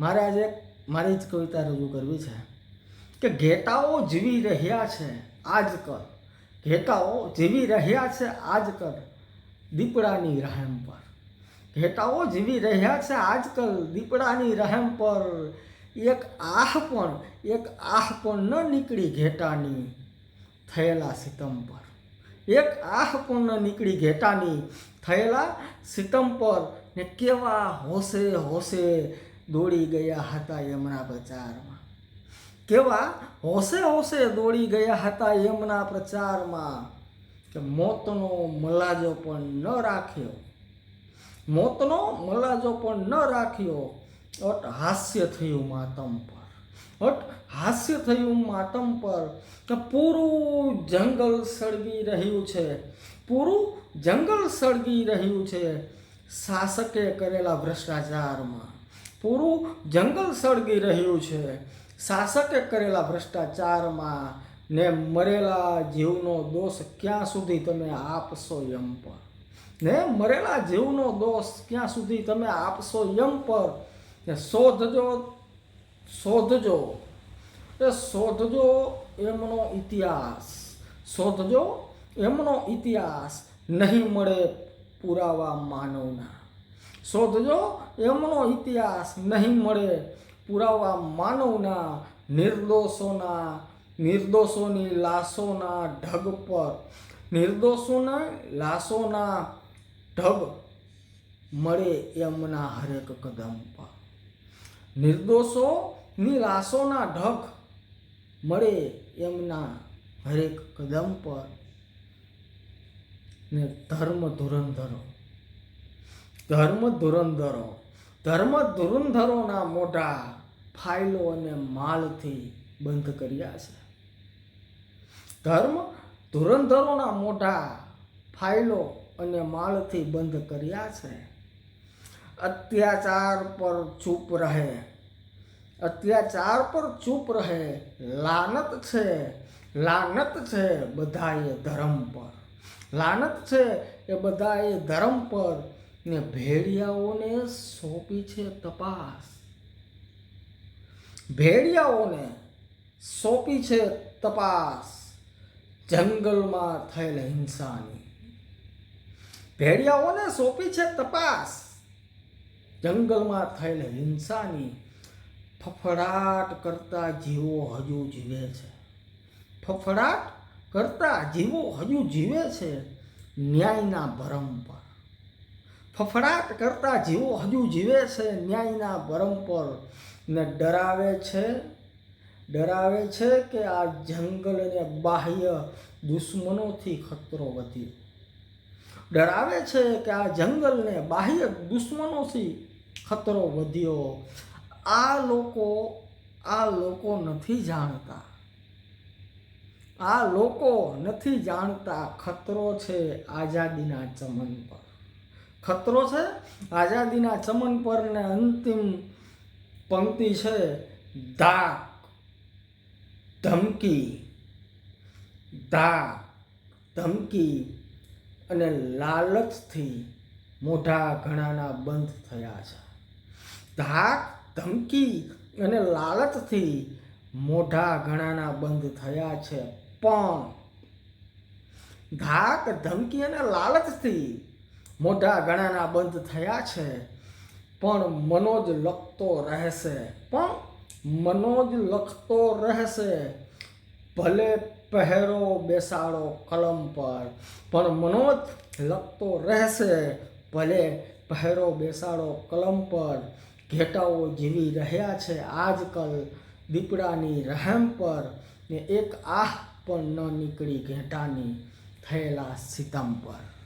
મારે આજે મારી જ કવિતા રજૂ કરવી છે કે ઘેટાઓ જીવી રહ્યા છે આજકલ ઘેટાઓ જીવી રહ્યા છે આજકલ દીપડાની રહેમ પર. ઘેટાઓ જીવી રહ્યા છે આજકલ દીપડાની રહેમ પર. એક આહ પણ, એક આહ પણ ન નીકળી ઘેટાની થયેલા સિતમ પર. એક આહ પણ ન નીકળી ઘેટાની થયેલા સિતમ પર ને કેવા હોશે હોશે દોડી ગયા હતા એમના પ્રચારમાં. કેવા? હોશે હોશે દોડી ગયા હતા એમના પ્રચારમાં કે મોતનો મલાજો પણ ન રાખ્યો. મોતનો મલાજો પણ ન રાખ્યો. અટ હાસ્ય થયું માતમ પર. અટ હાસ્ય થયું માતમ પર કે પૂરું જંગલ સળગી રહ્યું છે. પૂરું જંગલ સળગી રહ્યું છે. શાસકે કરેલા ભ્રષ્ટાચારમાં. પૂરું જંગલ સળગી રહ્યું છે. શાસકે કરેલા ભ્રષ્ટાચારમાં ને મરેલા જીવનો દોષ ક્યાં સુધી તમે આપશો યમ પર? ને મરેલા જીવનો દોષ ક્યાં સુધી તમે આપશો યમ પર? ને શોધજો શોધજો. એ શોધજો એમનો ઇતિહાસ. શોધજો એમનો ઇતિહાસ. નહીં મળે પુરાવા માનવના. શોધજો, એમનો ઇતિહાસ નહીં મળે. પુરાવા માનવના નિર્દોષોના, નિર્દોષોની લાશોના ઢગ પર. નિર્દોષોના લાશોના ઢગ મળે એમના હરેક કદમ પર. નિર્દોષોની લાશોના ઢગ મળે એમના હરેક કદમ પર. ને ધર્મ ધુરંધરો. ધર્મ ધુરંધરો. ધર્મ ધુરંધરોના મોઢા ફાઇલો અને માલથી બંધ કર્યા છે. ધર્મ ધુરંધરોના મોઢા ફાઇલો અને માળથી બંધ કર્યા છે. અત્યાચાર પર ચૂપ રહે. અત્યાચાર પર ચૂપ રહે. લાનત છે. લાનત છે બધાએ ધર્મ પર. લાનત છે એ બધાએ ધર્મ પર ને ભેડિયાઓને સોંપી છે તપાસ. ભેડિયાઓને સોંપી છે તપાસ. જંગલમાં થયેલ હિંસાની. ભેડિયાઓને સોંપી છે તપાસ. જંગલમાં થયેલ હિંસાની ફફડાટ કરતા જીવો હજુ જીવે છે. ફફડાટ કરતા જીવો હજુ જીવે છે ન્યાયના ભરમ પર. ફફડાટ કરતા જીવો હજુ જીવે છે, ન્યાયના ભરમ પર. ને ડરાવે છે ડરાવે છે કે આ જંગલને બાહ્ય દુશ્મનોથી ખતરો વધ્યો ડરાવે છે કે આ જંગલને બાહ્ય દુશ્મનોથી ખતરો વધ્યો. આ લોકો આ લોકો નથી જાણતા. આ લોકો નથી જાણતા ખતરો છે આઝાદીના ચમન પર. ખતરો છે? આઝાદીના ચમન પર ને અંતિમ પંક્તિ છે ધાક, ધમકી. ધાક, ધમકી અને લાલચથી મોઢા ઘણાના બંધ થયા છે. ધાક, ધમકી અને લાલચથી મોઢા ઘણાના બંધ થયા છે. પણ ધાક, ધમકી અને લાલચથી મોઢા ગણાના બંધ થયા છે, પણ મનોજ લખતો રહેશે. પણ મનોજ લખતો રહેશે. ભલે પહેરો બેસાડો કલમ પર, પણ મનોજ લખતો રહેશે. ભલે પહેરો બેસાડો કલમ પર, ઘેટાઓ જીવી રહ્યા છે આજકાલ દીપડાની રહેમ પર, ને એક આહ પણ ન નીકળી ઘેટાની થયેલા સિતમ પર.